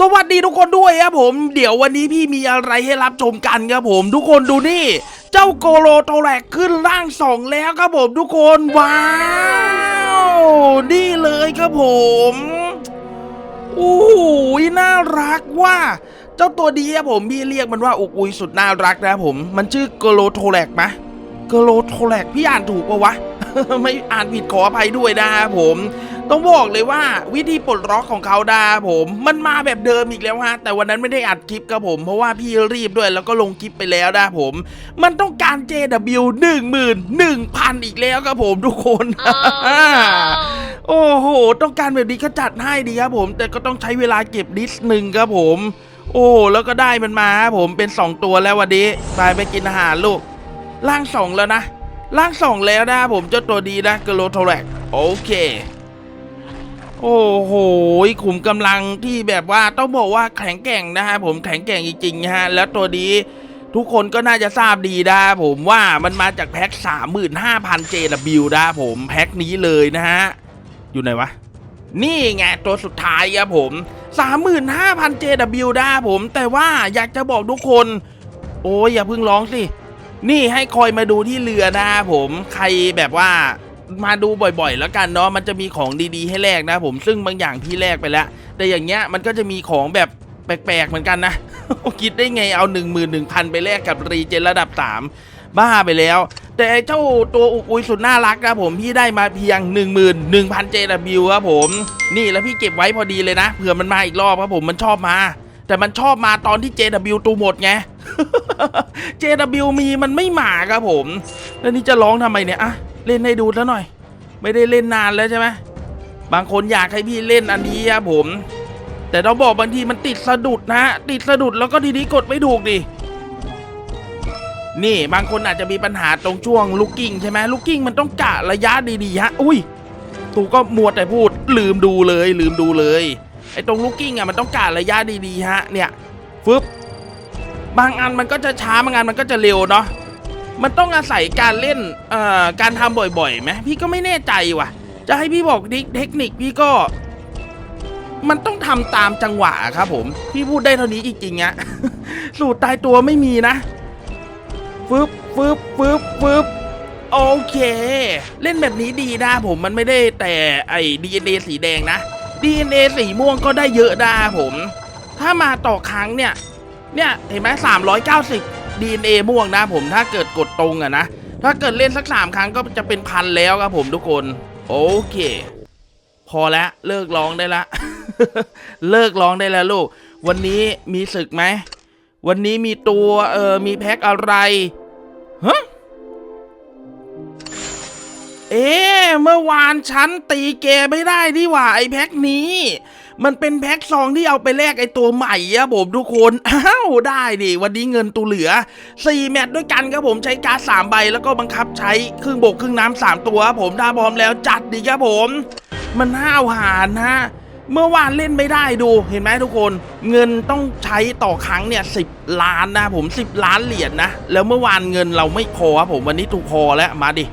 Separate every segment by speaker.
Speaker 1: สวัสดีทุกคนด้วยครับผม เดี๋ยววันนี้พี่มีอะไรให้รับชมกันครับผม ทุกคนดูนี่ เจ้าโกโลโตแรกขึ้นร่างสองแล้วครับผมทุกคนว้าว นี่เลยครับผมโอ้ยน่ารักว่าเจ้าตัวดีครับผมพี่เรียกมันว่าอุกอุยสุดน่ารักนะครับผม มันชื่อโกโลโทแรกไหมโกโลโทแรกพี่อ่านถูกปะวะ ไม่อ่านผิดขออภัยด้วยนะครับผม ต้องบอกเลยว่าวิธีปลดล็อกของเขาดาผม มันมาแบบเดิมอีกแล้วฮะ แต่วันนั้นไม่ได้อัดคลิปครับผม เพราะว่าพี่รีบด้วยแล้วก็ลงคลิปไปแล้วนะผม มันต้องการ JW 1 1 0 0 0 อีกแล้วครับผมทุกคน โอ้โห ต้องการแบบนี้ก็จัดให้ดีครับผม แต่ก็ต้องใช้เวลาเก็บดิสหนึ่งครับผม โอ้โหแล้วก็ได้มันมาครับผมเป็น 2 ตัวแล้ววันนี้ไปไปกินอาหารลูกล่างสองแล้วนะล่างสองแล้วนะครับผมเจ้าตัวดีนะกโลโทแรกโอเค โอ้โหขุมกำลังที่แบบว่าต้องบอกว่าแข็งแกร่งนะฮะผมแข็งแกร่งจริงๆนะฮะแล้วตัวนี้ทุกคนก็น่าจะทราบดีนะผมว่ามันมาจากแพ็ค35,000 JW นะผมแพ็คนี้เลยนะฮะ อยู่ไหนวะ นี่ไงตัวสุดท้ายครับผม 35,000 JW นะผม แต่ว่าอยากจะบอกทุกคน โอ้ยอย่าเพิ่งร้องสิ นี่ให้คอยมาดูที่เรือนะผม ใครแบบว่า มาดูบ่อยๆ แล้วกันเนาะมันจะมีของดีๆ ให้แลกนะผมซึ่งบางอย่างพี่แลกไปแล้ว แต่อย่างเงี้ยมันก็จะมีของแบบแปลกๆเหมือนกันนะ คิดได้ไงเอา 1 1 0 0 0 ไปแลกกับรีเจนระดับ 3 บ้าไปแล้ว แต่ไอเจ้าตัวอุกุยสุดน่ารักนะผมพี่ได้มาเพียง 11,000 JW ครับผม นี่แล้วพี่เก็บไว้พอดีเลยนะเผื่อมันมาอีกรอบครับผมมันชอบมา แต่มันชอบมาตอนที่ JW ตูหมดไง JW มีมันไม่หมาครับผม แล้วนี่จะร้องทำไมเนี่ยอะเล่นให้ดูซะหน่อย ไม่ได้เล่นนานแล้วใช่ไหมบางคนอยากให้พี่เล่นอันนี้ครับผม แต่ต้องบอกบางทีมันติดสะดุดนะ ติดสะดุดแล้วก็ทีนี้กดไม่ถูกดินี่บางคนอาจจะมีปัญหาตรงช่วงลูกกิ้งใช่ไหมลูกกิ้งมันต้องกะระยะดีๆฮะอุ้ยตูก็มัวแต่พูดลืมดูเลยลืมดูเลยไอ้ตรงลูกกิ้งอะมันต้องกะระยะดีๆฮะเนี่ยฟึบ บางอันมันก็จะช้าบางอันมันก็จะเร็วเนาะมันต้องอาศัยการเล่นเอ่อการทำบ่อยๆไหมพี่ก็ไม่แน่ใจว่ะ จะให้พี่บอกดิเทคนิคพี่ก็ มันต้องทำตามจังหวะครับ ผม พี่พูดได้เท่านี้จริงๆอะสูตรตายตัวไม่มีนะฟึบฟึบฟึบฟึบโอเค เล่นแบบนี้ดีนะผมมันไม่ได้แต่ไอ้ DNA สีแดงนะ DNA สีม่วงก็ได้เยอะนะผม ถ้ามาต่อครั้งเนี่ย เนี่ยเห็นไหมสามร้อยเก้าสิบ DNA ม่วงนะผมถ้าเกิดกดตรงอะนะ ถ้าเกิดเล่นสักสามครั้งก็จะเป็นพันแล้วครับผมทุกคน โอเค พอแล้วเลิกร้องได้ละ เลิกร้องได้แล้วลูก วันนี้มีศึกไหม วันนี้มีตัวเออมีแพ็คอะไรฮะเอ๊เมื่อวานฉันตีเกไม่ได้นี่หว่าไอแพ็คนี้ มันเป็นแพ็คซองที่เอาไปแลกไอตัวใหม่อะผมทุกคน อ้าวได้ดิวันนี้เงินตัวเหลือ 4 แมตช์ด้วยกันครับผมใช้การ์ด3ใบแล้วก็บังคับใช้ครึ่งบกครึ่งน้ำสามตัวครับผมถ้าพร้อมแล้วจัดดีครับผม มันห้าวหาญนะ เมื่อวานเล่นไม่ได้ดูเห็นไหมทุกคน เงินต้องใช้ต่อครั้งเนี่ยสิล้านนะผม 10 ล้านเหรียญนะ แล้วเมื่อวานเงินเราไม่พอครับผมวันนี้ถูกพอแล้วมาดิ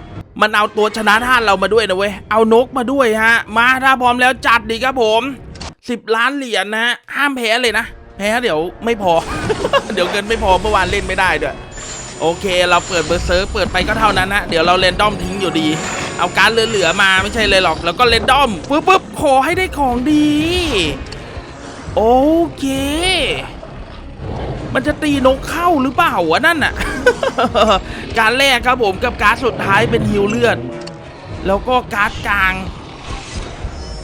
Speaker 1: มันเอาตัวชนะท่านเรามาด้วยนะเว้ย เอานกมาด้วยฮะ มาถ้าพร้อมแล้วจัดดีครับผม สิบล้านเหรียญนะฮะห้ามแพ้เลยนะ แพ้เดี๋ยวไม่พอ เดี๋ยวเงินไม่พอเมื่อวานเล่นไม่ได้ด้วยโอเค เราเปิดเบอร์เซิร์ฟเปิดไปก็เท่านั้นนะเดี๋ยวเราเรนดอมทิ้งอยู่ดี เอาการเหลือๆมาไม่ใช่เลยหรอก แล้วก็เรนดอมปุ๊บปุ๊บขอให้ได้ของดี โอเค มันจะตีนกเข้าหรือเปล่าวะนั่นน่ะ การแรกครับผมกับการสุดท้ายเป็นฮิวเลือด แล้วก็การกลาง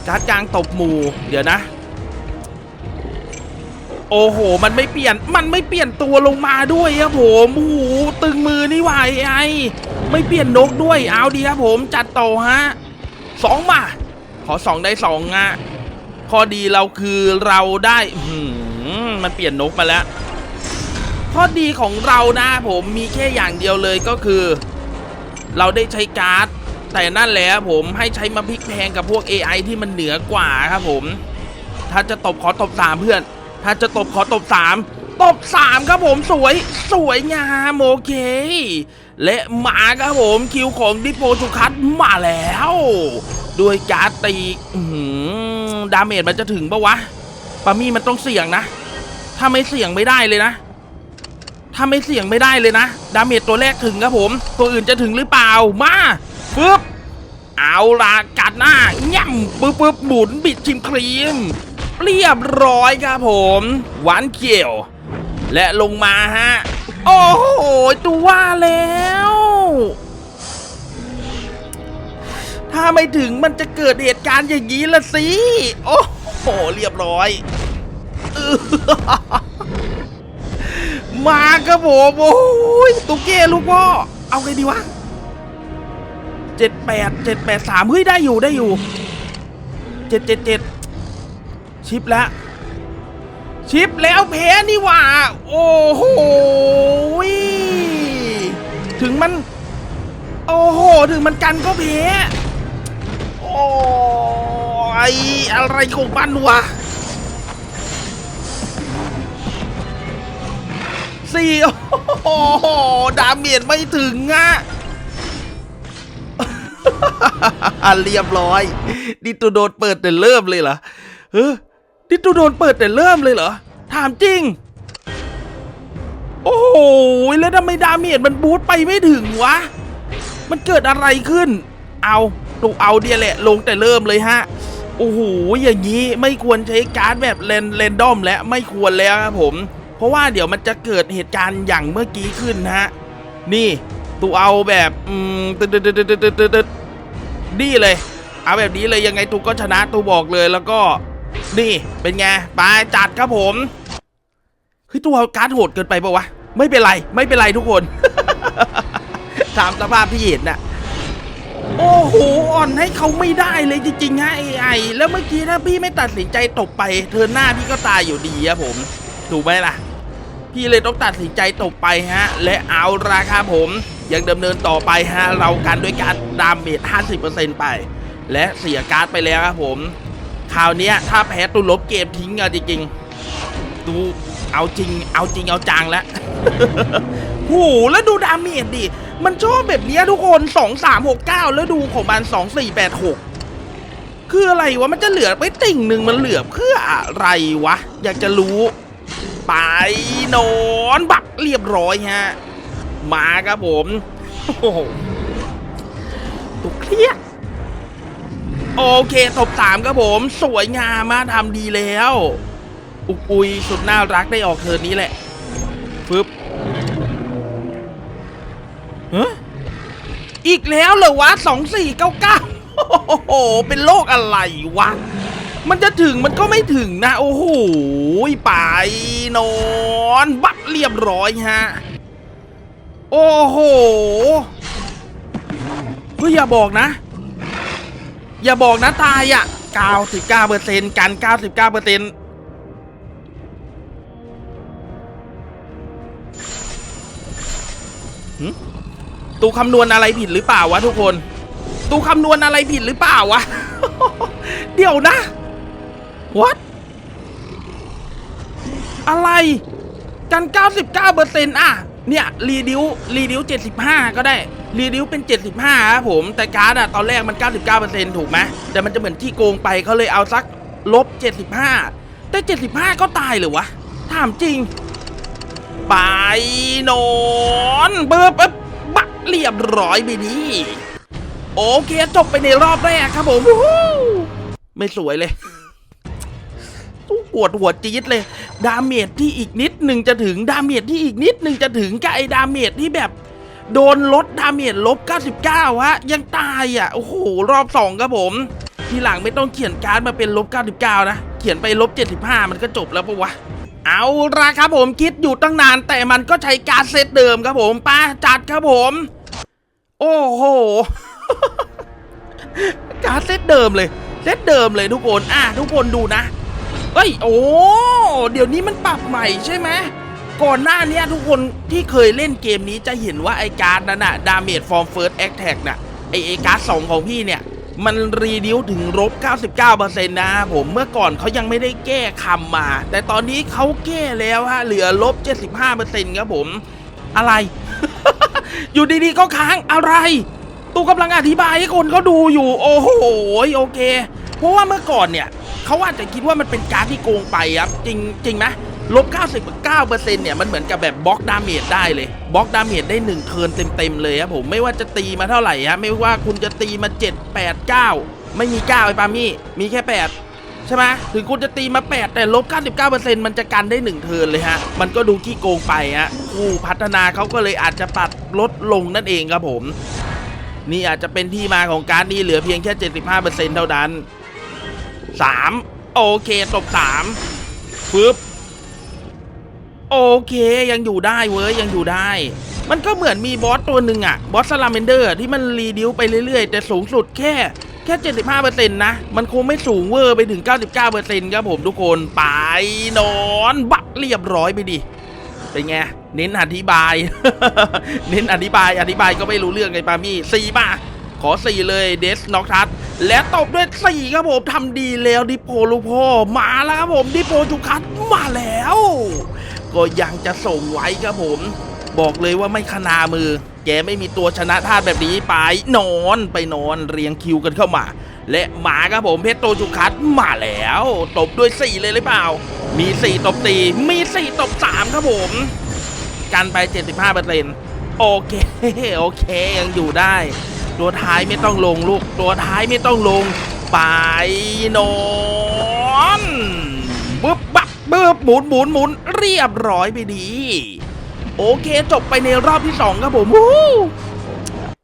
Speaker 1: การ์ดกลางตบหมูเดี๋ยวนะ โอ้โห มันไม่เปลี่ยนมันไม่เปลี่ยนตัวลงมาด้วยครับผมโอ้โหตึงมือนี่หวาไอไม่เปลี่ยนนกด้วยเอาดีครับผมจัดต่อฮะสองมา ขอสองได้สองอะข้อดีเราคือเราได้หือมันเปลี่ยนนกมาแล้ว ข้อดีของเรานะผมมีแค่อย่างเดียวเลยก็คือ เราได้ใช้การ์ด แต่นั่นแหละผมให้ใช้มาพลิกแพงกับพวก AI ที่มันเหนือกว่าครับผม ถ้าจะตบขอตบสามเพื่อน ถ้าจะตบขอตบสามตบสามครับผมสวยสวยงามโอเค และมาครับผมคิวของดิโปชูคัตมาแล้ว ด้วยการตีหือดาเมจมันจะถึงปะวะปามี่มันต้องเสี่ยงนะ ถ้าไม่เสี่ยงไม่ได้เลยนะถ้าไม่เสี่ยงไม่ได้เลยนะ ดาเมจตัวแรกถึงครับผม ตัวอื่นจะถึงหรือเปล่ามา ปึ๊บ เอาล่ะกัดหน้าย่ำปึ๊บปึ๊บหมุนบิดชิมครีม เรียบร้อยครับผม หวานเกี่ยว และลงมาฮะ โอ้โหตัวว่าแล้ว ถ้าไม่ถึงมันจะเกิดเหตุการณ์อย่างนี้ละสิ โอ้โห เรียบร้อยออมาครับผมโอ้ยตุ๊กเก้ลูกพ่อ เอาไงดีวะ เจ็ดแปดเจ็ดแปดสามเฮ้ยได้อยู่ได้อยู่เจ็ดเจ็ดเจ็ดชิปแล้วชิปแล้วแพ้นี่หว่า โอ้โหถึงมัน โอ้โห ถึงมันกันก็แพ้โอ้ยอะไรของมันวะสี่โอ้โห ดาเมจไม่ถึงอะ เรียบร้อย นี่ตูโดนเปิดแต่เริ่มเลยเหรอเฮ้ยนี่ตูโดนเปิดแต่เริ่มเลยเหรอ ถามจริง โอ้โห แล้วทำไมดาเมจมันบูทไปไม่ถึงวะ มันเกิดอะไรขึ้น เอาตูเอาเดียแหละ ลงแต่เริ่มเลยฮะ โอ้โห อย่างนี้ไม่ควรใช้การ์ดแบบเรนเรนดอมและไม่ควรแล้วครับผม เพราะว่าเดี๋ยวมันจะเกิดเหตุการณ์อย่างเมื่อกี้ขึ้นนะฮะ นี่ตูเอาแบบ อืมตึ๊ดตึ๊ดตึ๊ดตึ๊ดตึ๊ดตึ๊ดตึ๊ด นี่เลย เอาแบบนี้เลยยังไงตูก็ชนะตูบอกเลยแล้วก็นี่เป็นไงไปจัดครับผมเฮ้ยตัวการ์ดโหดเกินไปปะวะไม่เป็นไรไม่เป็นไรทุกคนตามสภาพที่เห็นน่ะโอ้โหอ่อนให้เขาไม่ได้เลยจริงๆฮะไอไอแล้วเมื่อกี้ถ้าพี่ไม่ตัดสินใจตกไป เธอหน้าพี่ก็ตายอยู่ดีอะผม ถูกไหมล่ะ พี่เลยต้องตัดสินใจตกไปฮะ และเอาราคาผม ยังดำเนินต่อไปฮะเรากันด้วยการดามเมจ50%ไป และเสียการ์ดไปแล้วครับผมคราวนี้ถ้าแพ้ตุลบเกมทิ้งอะจริงๆดูเอาจริง เอาจริงเอาจังแล้วโหแล้วดูดาเมจดิ มันชอบแบบนี้ทุกคน2 3 6 9แล้วดูของมัน2 4 8 6คืออะไรวะ มันจะเหลือไปติ่งหนึ่งมันเหลือเพื่ออะไรวะ อยากจะรู้ ไปนอน บักเรียบร้อยฮะ มาครับผม โอ้โหตุกเครียดโอเคตบสามครับผม สวยงามมาทำดีแล้ว อุกอุยสุดน่ารักได้ออกเทิร์นนี้แหละฟึบฮะอีกแล้วเหรอวะสองสี่เก้าเก้าโอ้โห เป็นโรคอะไรวะ มันจะถึงมันก็ไม่ถึงนะ โอ้โห ไปนอน บักเรียบร้อยฮะ โอ้โหเฮ้ยอย่าบอกนะ อย่าบอกนะตายอะ99%กัน99%หึตูคำนวณอะไรผิดหรือเปล่าวะทุกคน ตูคำนวณอะไรผิดหรือเปล่าวะ เดี๋ยวนะ what อะไร กัน 99%อะ เนี่ยรีดิวรีดิว75 ก็ได้รีดิวเป็น 75ครับผมแต่การ์ดอะตอนแรกมัน 99%ถูกไหมแต่มันจะเหมือนที่โกงไปเขาเลยเอาสักลบ 75 แต่ 75 ก็ตายเหรือวะถามจริง ไปนอนเบิบเบิบบักเรียบร้อยไปดีโอเคจบไปในรอบแรกครับผมไม่สวยเลย วดหัวจี๊ดเลย ดาเมจที่อีกนิดหนึ่งจะถึงดาเมจที่อีกนิดหนึ่งจะถึงกับไอ้ดาเมจที่แบบ โดนลดดาเมจลบ 99 ฮะ ยังตายอะ โอ้โห รอบสองครับผม ทีหลังไม่ต้องเขียนการ์ดมาเป็นลบ 99 นะ เขียนไปลบ 75 มันก็จบแล้วปะวะเอาละครับผมคิดอยู่ตั้งนานแต่มันก็ใช้การเซตเดิมครับผมป้าจัดครับผม โอ้โห การเซตเดิมเลย เซตเดิมเลยทุกคนอะทุกคนดูนะ ฮ้ย โอ้เดี๋ยวนี้มันปรับใหม่ใช่ไหมก่อนหน้านี้ทุกคนที่เคยเล่นเกมนี้จะเห็นว่าไอการ์ดนั้นอะดาเมจฟอร์มเฟิร์สแอคแท็กน่ะไอไอการ์ดสองของพี่เนี่ย มันรีดิวถึงลบ99%นะครับผมเมื่อก่อนเขายังไม่ได้แก้คำมา แต่ตอนนี้เขาแก้แล้วฮะเหลือลบ 75%ครับผม อะไร อยู่ดีๆก็ค้างอะไรตูกำลังอธิบายให้คนเขาดูอยู่ โอ้โหโอเค เพราะว่าเมื่อก่อนเนี่ย เขาอาจจะคิดว่ามันเป็นการที่โกงไปครับ จริงจริงไหมลบ 99%เนี่ย มันเหมือนกับแบบบล็อกดาเมจได้เลยบล็อกดาเมจได้1เทิร์นเต็ม ๆ เลยครับผมไม่ว่าจะตีมาเท่าไหร่ฮะไม่ว่าคุณจะตีมา 7 8 9 ไม่มี 9 ไอ้ปามี่ มีแค่ 8 ใช่ไหมถึงคุณจะตีมา 8 แต่ลบ 99%มันจะกันได้ 1 เทิร์นเลยฮะ มันก็ดูขี้โกงไปฮะผู้พัฒนาเขาก็เลยอาจจะปัดลดลงนั่นเองครับผม นี่อาจจะเป็นที่มาของการนี้เหลือเพียงแค่ 75%เท่านั้น 3โอเคตบ3ฟึบโอเคยังอยู่ได้เว้ยยังอยู่ได้ มันก็เหมือนมีบอสตัวหนึ่งอะบอสซาลาเมนเดอร์ที่มันรีดิวไปเรื่อยๆ แต่สูงสุดแค่แค่ 75%นะ มันคงไม่สูงเวอร์ไปถึง 99%ครับผมทุกคนไปนอนบักเรียบร้อยไปดิเป็นไง เน้นอธิบาย เน้นอธิบายอธิบายก็ไม่รู้เรื่องไงปามี่สี่มา ขอสี่เลยเดสน็อกทัสและตบด้วยสี่ครับผมทำดีแล้วดิโพลูโพมาแล้วครับผมดิโพจุคัสมาแล้ว ก็ยังจะส่งไว้ครับผม บอกเลยว่าไม่ขนามือ แกไม่มีตัวชนะท่าตุแบบนี้ไปนอนไปนอนเรียงคิวกันเข้ามา และมาครับผมเพชรโตจุคัสมาแล้ว ตบด้วยสี่เลยหรือเปล่า มีสี่ตบตีมีสี่ตบสามครับผมกันไป 75%โอเค โอเค ยังอยู่ได้ ตัวท้ายไม่ต้องลงลูก ตัวท้ายไม่ต้องลง ไปนอนบึ๊บบับบึ๊บหมุนหมุนหมุนเรียบร้อยไปดี โอเคจบไปในรอบที่2ครับผม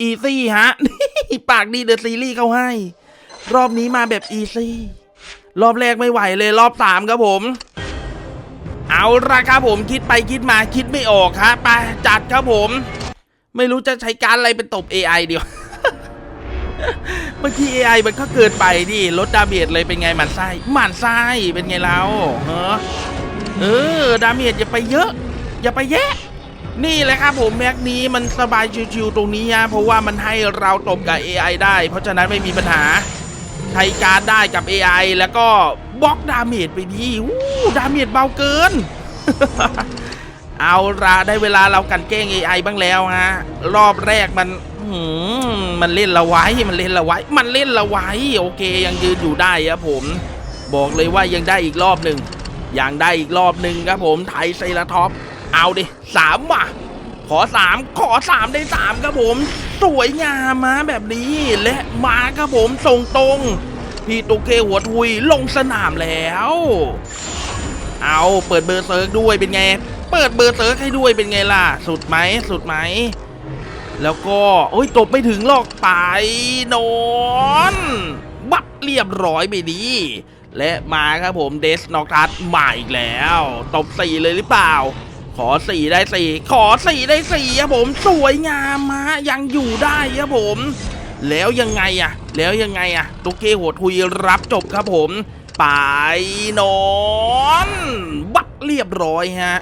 Speaker 1: อีซี่ฮะ ปากดีเดอะซีรีส์เขาให้ รอบนี้มาแบบอีซี่ รอบแรกไม่ไหวเลยรอบ3ครับผม เอาละครับผมคิดไปคิดมาคิดไม่ออกครับไปจัดครับผม ไม่รู้จะใช้การอะไรเป็นตบ AI เดียว เมื่อกี้ AI มันก็เกินไปดิลดดาเมจเลยเป็นไงหมันไส้หมันไส้เป็นไงเราเออเออดาเมจอย่าไปเยอะ อย่าไปแยะนี่แหละครับผมแม็กนี้มันสบายชิวๆตรงนี้ฮะเพราะว่ามันให้เราตบกับ AI ได้ เพราะฉะนั้นไม่มีปัญหาใช้การได้กับ AI แล้วก็บล็อกดาเมจไปดีอู้ดาเมจเบาเกิน เอาละได้เวลาเรากันแกล้ง AI บ้างแล้วฮะรอบแรกมัน มันเล่นเราไว้ มันเล่นเราไว้ มันเล่นเราไว้ โอเค ยังยืนอยู่ได้ครับผม บอกเลยว่ายังได้อีกรอบหนึ่งยังได้อีกรอบหนึ่งครับผมไทยไซราท็อป เอาดิสามว่ะ ขอสามขอสามได้สามครับผม สวยงามมาแบบนี้ และมาครับผมส่งตรง พี่ตุกเคหัวทุยลงสนามแล้ว เอาเปิดเบอร์เซิร์กด้วยเป็นไง เปิดเบอร์เซิร์กให้ด้วยเป็นไงล่ะ สุดไหมสุดไหม แล้วก็โอ้ยตบไม่ถึงหรอกไปนอนบับเรียบร้อยไปดีและมาครับผมเดสนอคัสมาอีกแล้ว ตบสี่เลยหรือเปล่า ขอสี่ได้สี่ขอสี่ได้สี่ครับผมสวยงามมายังอยู่ได้ครับผม แล้วยังไงอะแล้วยังไงอะตุกเกหัวทุยรับจบครับผม ไปนอน บักเรียบร้อยฮะ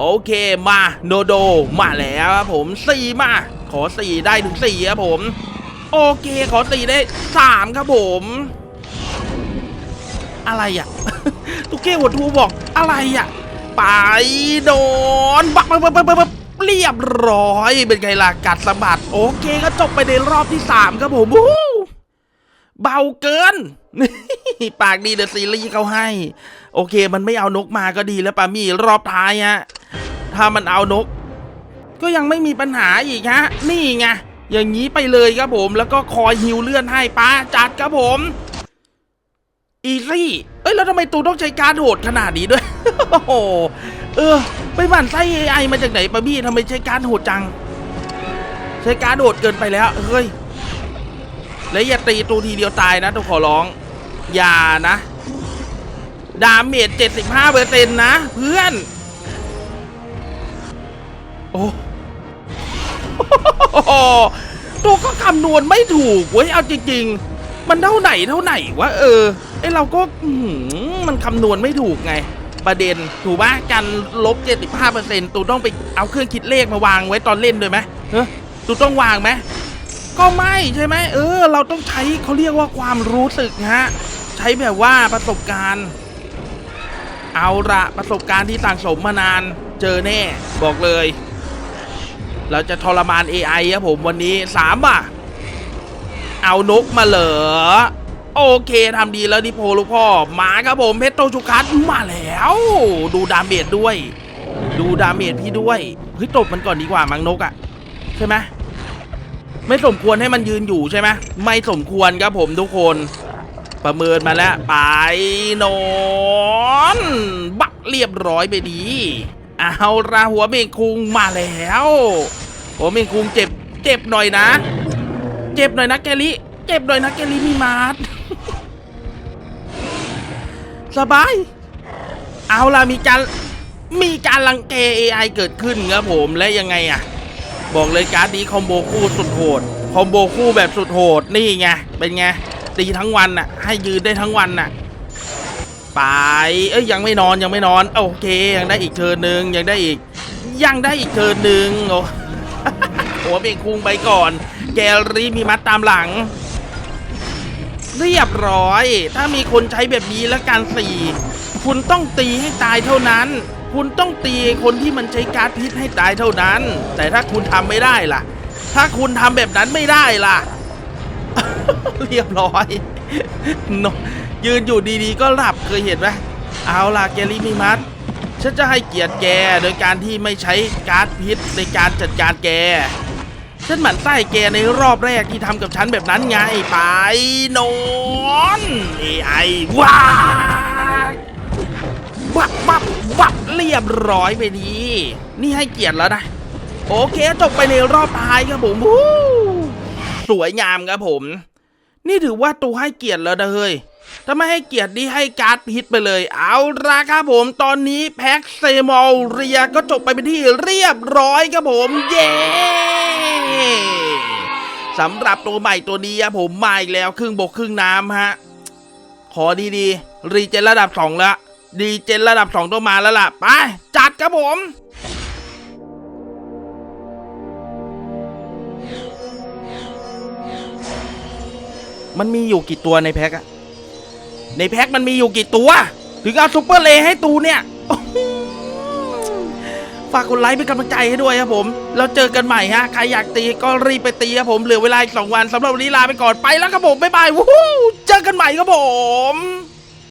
Speaker 1: โอเคมาโนโดมาแล้วครับผมสี่มา ขอสี่ได้ถึงสี่ครับผม โอเคขอสี่ได้สามครับผม อะไรอะตุ๊กเก้หัวทูบอกอะไรอะ ไปโดนบักบักบักบักเรียบร้อยเป็นไงล่ะกัดสะบัด โอเคก็จบไปในรอบที่สามครับผม เบาเกิน ปากดีเดอะซีรีส์เขาให้ โอเค มันไม่เอานกมาก็ดีแล้วปามี่รอบท้ายฮะ ถ้ามันเอานก ก็ยังไม่มีปัญหาอีกฮะ นี่ไง อย่างนี้ไปเลยครับผม แล้วก็คอยฮิวเลื่อนให้ป้าจัดครับผม อีซี่ เอ้ย แล้วทำไมตูต้องใช้การโหดขนาดนี้ด้วย โอ้โห เออ ไปหมั่นไส้ AI มาจากไหนปะมี่ทำไมใช้การโหดจัง ใช้การโหดเกินไปแล้ว เฮ้ย แล้วอย่าตีตูทีเดียวตายนะตูขอร้อง อย่านะ ดาเมจ75เปอร์เซ็นต์นะ เพื่อน โอ้ตัวก็คำนวณไม่ถูกเว้ยเอาจริงๆ มันเท่าไหนเท่าไหนวะเออไอเราก็มันคำนวณไม่ถูกไง ประเด็นถูกปะการลบ 75%ตูต้องไปเอาเครื่องคิดเลขมาวางไว้ตอนเล่นด้วยไหมเฮ้ตูต้องวางไหม ก็ไม่ใช่ไหมเออ เราต้องใช้เขาเรียกว่าความรู้สึกฮะใช้แบบว่าประสบการณ์ เอาละประสบการณ์ที่สั่งสมมานานเจอแน่ บอกเลย เราจะทรมาน AI ครับผมวันนี้สามอะ เอานกมาเหรอโอเคทำดีแล้วดิโพลูกพ่อมาครับผมเพชรโตชูคัสมาแล้ว ดูดาเมจด้วย ดูดาเมจพี่ด้วยเฮ้ยตบมันก่อนดีกว่ามังนกอะใช่ไหม ไม่สมควรให้มันยืนอยู่ใช่ไหมไม่สมควรครับผมทุกคน ประเมินมาแล้ว ไปนอนบักเรียบร้อยไปดี เอาราหัวเมงคุงมาแล้วหัวเมงคุงเจ็บเจ็บหน่อยนะ เจ็บหน่อยนะแกลิเจ็บหน่อยนะแกลิมีมาดสบาย เอาล่ะมีการมีการลังแก AI เกิดขึ้นครับผมและยังไงอะ บอกเลยการ์ดนี้คอมโบคู่สุดโหด คอมโบคู่แบบสุดโหด นี่ไง เป็นไง ตีทั้งวันน่ะ ให้ยืนได้ทั้งวันน่ะ ไป เอ้ยยังไม่นอนยังไม่นอน โอเค ยังได้อีกเทิร์นหนึ่งยังได้อีก ยังได้อีกเทิร์นหนึ่งโอ้หัวเบงคุงไปก่อน แกลลี่มีมัดตามหลัง เรียบร้อย ถ้ามีคนใช้แบบนี้แล้วการสี่ คุณต้องตีให้ตายเท่านั้น คุณต้องตีคนที่มันใช้การ์ดพิษให้ตายเท่านั้น แต่ถ้าคุณทำไม่ได้ล่ะ ถ้าคุณทำแบบนั้นไม่ได้ล่ะ เรียบร้อยนยืนอยู่ดีๆ ก็หลับเคยเห็นไหมเอาล่ะแกลิมิมัสฉันจะให้เกียรติแกโดยการที่ไม่ใช้การ์ดพิษในการจัดการแก ฉันหมั่นไส้แกในรอบแรกที่ทำกับฉันแบบนั้นไงไปนอนเอไอว้าวับวับวับ เรียบร้อยไปดีนี่ให้เกียรติแล้วนะ โอเคจบไปในรอบท้ายครับผมวู้สวยงามครับผม นี่ถือว่าตูให้เกียรติแล้วนะเฮ้ยถ้าไม่ให้เกียรตินี่ให้การ์ดพิษไปเลย เอาละครับผม ตอนนี้แพ็กเซมอลเรียก็จบไปเป็นที่เรียบร้อยครับผม เย้สำหรับตัวใหม่ตัวนี้ครับผมมาอีกแล้วครึ่งบกครึ่งน้ำฮะ ขอดีๆ รีเจนระดับ2แล้ว ดีเจนระดับ 2ต้องมาแล้วล่ะ ไป จัดครับผม มันมีอยู่กี่ตัวในแพ็คอะในแพ็คมันมีอยู่กี่ตัว ถึงเอาซุปเปอร์เลให้ตูเนี่ย ฝากกดไลค์เป็นกำลังใจให้ด้วยครับผมแล้วเจอกันใหม่ฮะ ใครอยากตีก็รีบไปตีครับผม เหลือเวลาอีกสองวันสำหรับวันนี้ลาไปก่อนไปแล้วครับผม บ๊ายบาย วู้เจอกันใหม่ครับผม